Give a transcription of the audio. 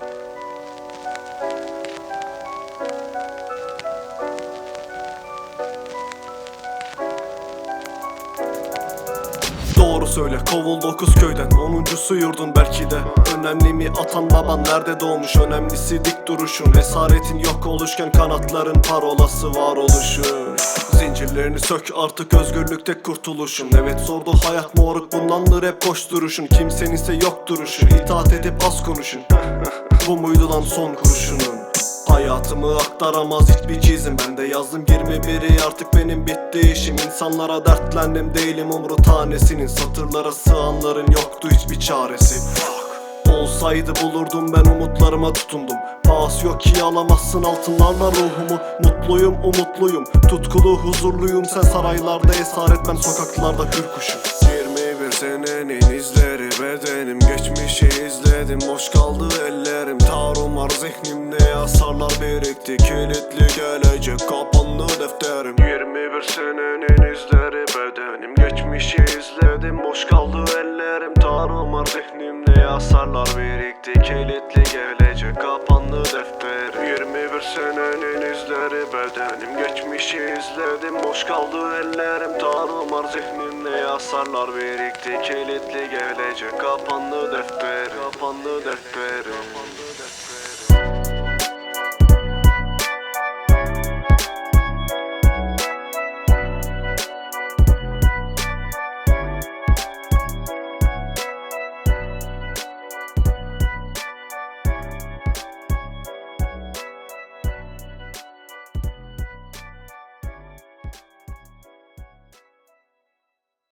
Doğru söyle kovul dokuz köyden. Onuncusu yurdun belki de. Önemli mi atan baban? Nerede doğmuş? Önemlisi dik duruşun. Esaretin yok oluşken kanatların parolası var oluşun Zincirlerini sök artık özgürlükte kurtuluşun. Evet sordu hayat moruk bundandır hep koş duruşun. Kimsenin ise yok duruşu İtaat edip az konuşun. Bu muydu lan son kurşunun? Hayatımı aktaramaz hiçbir çizim Ben de yazdım 21'i artık benim bitti işim. İnsanlara dertlendim değilim umru tanesinin. Satırlara sığanların yoktu hiçbir çaresi. Olsaydı bulurdum ben umutlarıma tutundum. Pahas yok ki alamazsın altınlarla ruhumu. Mutluyum umutluyum. Tutkulu huzurluyum. Sen saraylarda esaret ben sokaklarda hür kuşum. 21 senenin izleri bedenim. Geçmişi izledim. Boş kaldı ellerim. Tarumar zihnimde. Yasarlar birikti. Kilitli gelecek. Kapandı defterim. 21 senenin izleri bedenim. Geçmişi izledim. Boş kaldı ellerim. Tarumar zihnimde. Yasarlar birikti Kilitli gelecek kapandı defterim 21 senenin izleri bedenim Geçmişi izledim. Boş kaldı ellerim Tarumar zihnimde yasarlar. Birikti Kilitli gelecek kapandı defterim Kapandı defterim